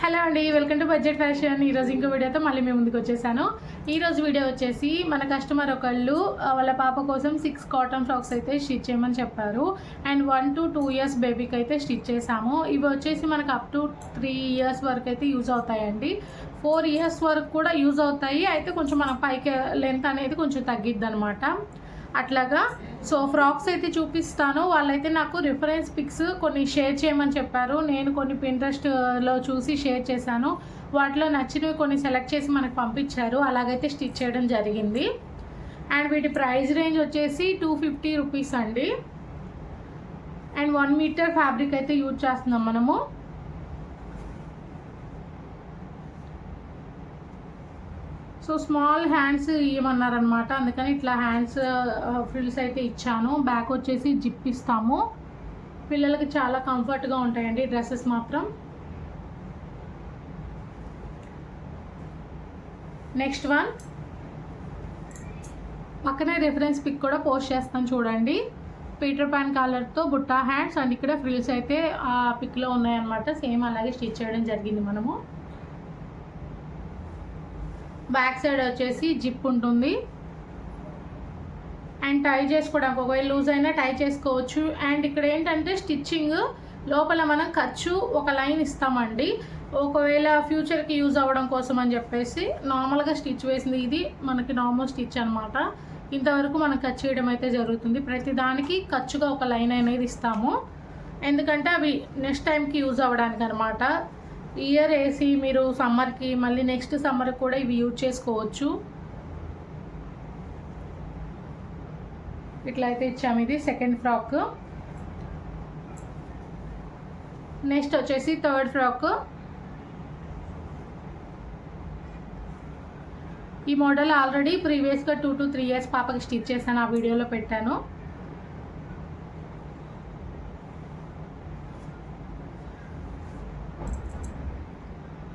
Hello అండి welcome to budget fashion. ఈరోజు ఇంకో వీడియోతో మళ్ళీ మేము ముందుకు వచ్చేసాను. ఈరోజు వీడియో వచ్చేసి మన కస్టమర్ ఒకళ్ళు వాళ్ళ పాప కోసం సిక్స్ కాటన్ ఫ్రాక్స్ అయితే స్టిచ్ చేయమని చెప్పారు. And one to two years బేబీకి అయితే స్టిచ్ చేసాము ఇవి వచ్చేసి మనకు అప్ టు త్రీ ఇయర్స్ వరకు అయితే యూజ్ అవుతాయండి. ఫోర్ ఇయర్స్ వరకు కూడా యూజ్ అవుతాయి. అయితే కొంచెం మన పైకి లెంత్ అనేది కొంచెం తగ్గిద్ది అనమాట అట్లాగా. సో ఫ్రాక్స్ అయితే చూపిస్తాను. వాళ్ళైతే నాకు రిఫరెన్స్ పిక్స్ కొన్ని షేర్ చేయమని చెప్పారు. నేను కొన్ని పింట్రెస్ట్లో చూసి షేర్ చేశాను. వాటిలో నచ్చినవి కొన్ని సెలెక్ట్ చేసి మనకు పంపించారు. అలాగైతే స్టిచ్ చేయడం జరిగింది. అండ్ వీటి ప్రైస్ రేంజ్ వచ్చేసి టూ ఫిఫ్టీ రూపీస్ అండి. అండ్ వన్ మీటర్ ఫ్యాబ్రిక్ అయితే యూజ్ చేస్తున్నాం మనము. సో స్మాల్ హ్యాండ్స్ ఇవ్వమన్నారనమాట అందుకని ఇట్లా హ్యాండ్స్ ఫ్రిల్స్ అయితే ఇచ్చాను. బ్యాక్ వచ్చేసి జిప్ ఇస్తాము. పిల్లలకి చాలా కంఫర్ట్గా ఉంటాయండి డ్రెస్సెస్ మాత్రం. Next one. పక్కనే రెఫరెన్స్ పిక్ కూడా పోస్ట్ చేస్తాను చూడండి. Peter pan కాలర్తో Butta hands and ఇక్కడ ఫ్రిల్స్ అయితే ఆ పిక్లో ఉన్నాయన్నమాట. సేమ్ అలాగే స్టిచ్ చేయడం జరిగింది మనము. బ్యాక్ సైడ్ వచ్చేసి జిప్ ఉంటుంది. అండ్ టై చేసుకోవడానికి ఒకవేళ లూజ్ అయినా టై చేసుకోవచ్చు. అండ్ ఇక్కడ ఏంటంటే స్టిచ్చింగ్ లోపల మనం ఖర్చు ఒక లైన్ ఇస్తామండి. ఒకవేళ ఫ్యూచర్కి యూజ్ అవ్వడం కోసం అని చెప్పేసి నార్మల్గా స్టిచ్ వేసింది ఇది మనకి నార్మల్ స్టిచ్ అనమాట ఇంతవరకు మనం ఖర్చు చేయడం అయితే జరుగుతుంది. ప్రతి దానికి ఖర్చుగా ఒక లైన్ అనేది ఇస్తాము. ఎందుకంటే అవి నెక్స్ట్ టైంకి యూజ్ అవ్వడానికి అనమాట ఇయర్ వేసి మీరు సమ్మర్కి మళ్ళీ నెక్స్ట్ సమ్మర్కి కూడా ఇవి యూజ్ చేసుకోవచ్చు. ఇట్లా అయితే ఇచ్చాము ఇది సెకండ్ ఫ్రాక్. నెక్స్ట్ వచ్చేసి థర్డ్ ఫ్రాక్. ఈ మోడల్ ఆల్రెడీ ప్రీవియస్గా టూ టు త్రీ ఇయర్స్ పాపకి స్టిచ్ చేశాను ఆ వీడియోలో పెట్టాను.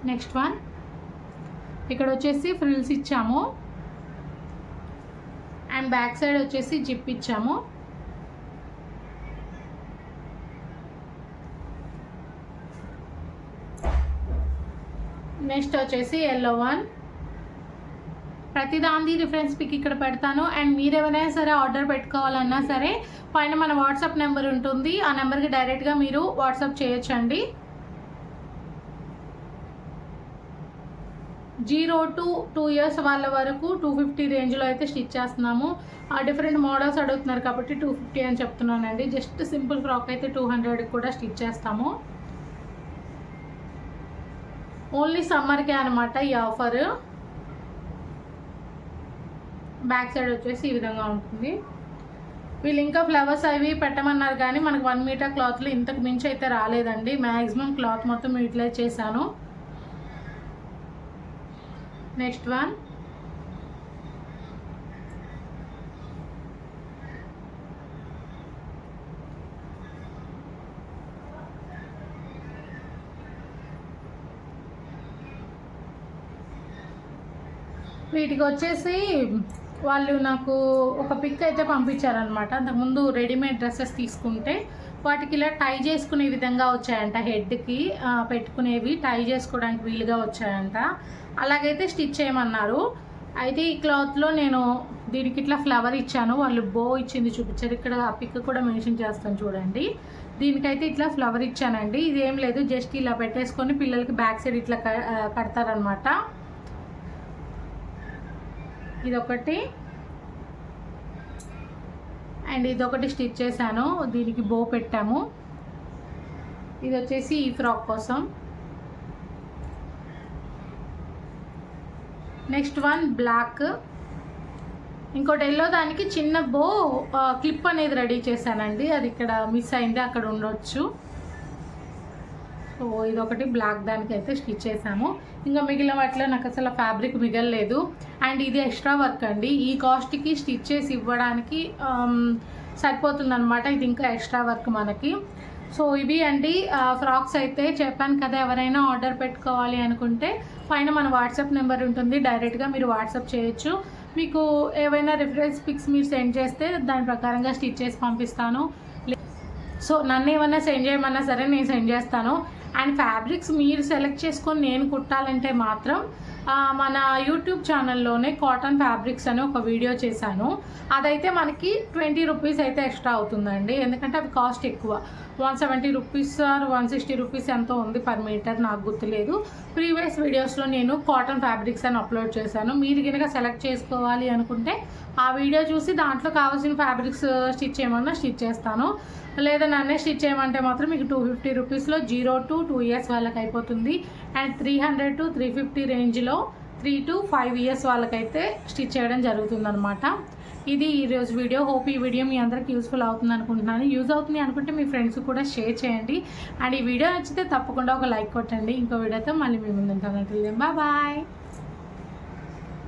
Next one. ఇక్కడ వచ్చేసి ఫ్రిల్స్ ఇచ్చాము. అండ్ బ్యాక్ సైడ్ వచ్చేసి జిప్ ఇచ్చాము. నెక్స్ట్ వచ్చేసి ఎల్లో వన్. ప్రతి ప్రతిదాంది రిఫరెన్స్ పిక్ ఇక్కడ పెడతాను. అండ్ మీరు ఏమైనా సరే ఆర్డర్ పెట్టుకోవాలన్నా సరే పైన మన వాట్సాప్ నెంబర్ ఉంటుంది. ఆ నెంబర్కి డైరెక్ట్గా మీరు వాట్సాప్ చేయొచ్చండి. జీరో టు టూ ఇయర్స్ వాళ్ళ వరకు టూ ఫిఫ్టీ రేంజ్లో అయితే స్టిచ్ చేస్తున్నాము. ఆ డిఫరెంట్ మోడల్స్ అడుగుతున్నారు కాబట్టి టూ ఫిఫ్టీ అని చెప్తున్నానండి. జస్ట్ సింపుల్ ఫ్రాక్ అయితే టూ హండ్రెడ్కి కూడా స్టిచ్ చేస్తాము. ఓన్లీ సమ్మర్కే అనమాట ఈ ఆఫర్. బ్యాక్ సైడ్ వచ్చేసి ఈ విధంగా ఉంటుంది. వీళ్ళు ఇంకా ఫ్లవర్స్ అవి పెట్టమన్నారు కానీ మనకు వన్ మీటర్ క్లాత్లో ఇంతకు మించి అయితే రాలేదండి. మ్యాక్సిమం క్లాత్ మొత్తం యూటిలైజ్ చేశాను. Next one. వీటికి వచ్చేసి వాళ్ళు నాకు ఒక పిక్ అయితే పంపించారనమాట అంతకుముందు రెడీమేడ్ డ్రెస్సెస్ తీసుకుంటే వాటికి ఇలా టై చేసుకునే విధంగా వచ్చాయంట హెడ్కి పెట్టుకునేవి టై చేసుకోవడానికి వీలుగా వచ్చాయంట. అలాగైతే స్టిచ్ చేయమన్నారు. అయితే ఈ క్లాత్లో నేను దీనికి ఇట్లా ఫ్లవర్ ఇచ్చాను. వాళ్ళు బో ఇచ్చింది చూపించారు. ఇక్కడ ఆ పిక్ కూడా మెన్షన్ చేస్తాను చూడండి. దీనికైతే ఇట్లా ఫ్లవర్ ఇచ్చానండి. ఇది ఏం లేదు. జస్ట్ ఇలా పెట్టేసుకొని పిల్లలకి బ్యాక్ సైడ్ ఇట్లా క- కడతారనమాట ఇదొకటి. అండ్ ఇదొకటి స్టిచ్ చేశాను. దీనికి బో పెట్టాము. ఇది వచ్చేసి ఈ ఫ్రాక్ కోసం. Next one black. ఇంకోటి ఎల్లో దానికి చిన్న బో క్లిప్ అనేది రెడీ చేశానండి. అది ఇక్కడ మిస్ అయింది అక్కడ ఉండొచ్చు. సో ఇదొకటి బ్లాక్ దానికి అయితే స్టిచ్ చేసాము ఇంకా మిగిలిన వాటిలో నాకు అసలు ఫ్యాబ్రిక్ మిగలలేదు. అండ్ ఇది ఎక్స్ట్రా వర్క్ అండి. ఈ కాస్ట్కి స్టిచ్ చేసి ఇవ్వడానికి సరిపోతుందనమాట ఇది ఇంకా ఎక్స్ట్రా వర్క్ మనకి. సో ఇవి అండి ఫ్రాక్స్ అయితే చెప్పాను కదా ఎవరైనా ఆర్డర్ పెట్టుకోవాలి అనుకుంటే పైన మన వాట్సాప్ నెంబర్ ఉంటుంది. డైరెక్ట్గా మీరు వాట్సాప్ చేయొచ్చు. మీకు ఏవైనా రిఫరెన్స్ పిక్స్ మీరు సెండ్ చేస్తే దాని ప్రకారంగా స్టిచ్ చేసి పంపిస్తాను. సో నన్ను ఏమన్నా సెండ్ చేయమన్నా సరే నేను సెండ్ చేస్తాను. అండ్ ఫ్యాబ్రిక్స్ మీరు సెలెక్ట్ చేసుకొని నేను కుట్టాలంటే మాత్రం మన యూట్యూబ్ ఛానల్లోనే కాటన్ ఫ్యాబ్రిక్స్ అని ఒక వీడియో చేశాను. అదైతే మనకి ట్వంటీ రూపీస్ అయితే ఎక్స్ట్రా అవుతుందండి. ఎందుకంటే అవి కాస్ట్ ఎక్కువ. One seventy rupees or one sixty rupees ఎంతో ఉంది పర్ మీటర్ నాకు గుర్తులేదు. ప్రీవియస్ వీడియోస్లో నేను కాటన్ ఫ్యాబ్రిక్స్ అని అప్లోడ్ చేశాను. మీరు కనుక సెలెక్ట్ చేసుకోవాలి అనుకుంటే ఆ వీడియో చూసి దాంట్లో కావాల్సిన ఫ్యాబ్రిక్స్ స్టిచ్ చేయమన్నా స్టిచ్ చేస్తాను. లేదా నన్నే స్టిచ్ చేయమంటే మాత్రం మీకు టూ ఫిఫ్టీ రూపీస్లో జీరో టు టూ ఇయర్స్ వాళ్ళకి అయిపోతుంది. And three hundred to three fifty రేంజ్లో త్రీ టు ఫైవ్ ఇయర్స్ వాళ్ళకైతే స్టిచ్ చేయడం జరుగుతుందనమాట ఇది ఈరోజు వీడియో. హోప్ ఈ వీడియో మీ అందరికి యూస్ఫుల్ అవుతుంది అనుకుంటున్నాను. యూజ్ అవుతుంది అనుకుంటే మీ ఫ్రెండ్స్ కూడా షేర్ చేయండి. అండ్ ఈ వీడియో నచ్చితే తప్పకుండా ఒక లైక్ కొట్టండి. ఇంకో వీడియోతో మళ్ళీ మీ ముందు ఉంటాను బాయ్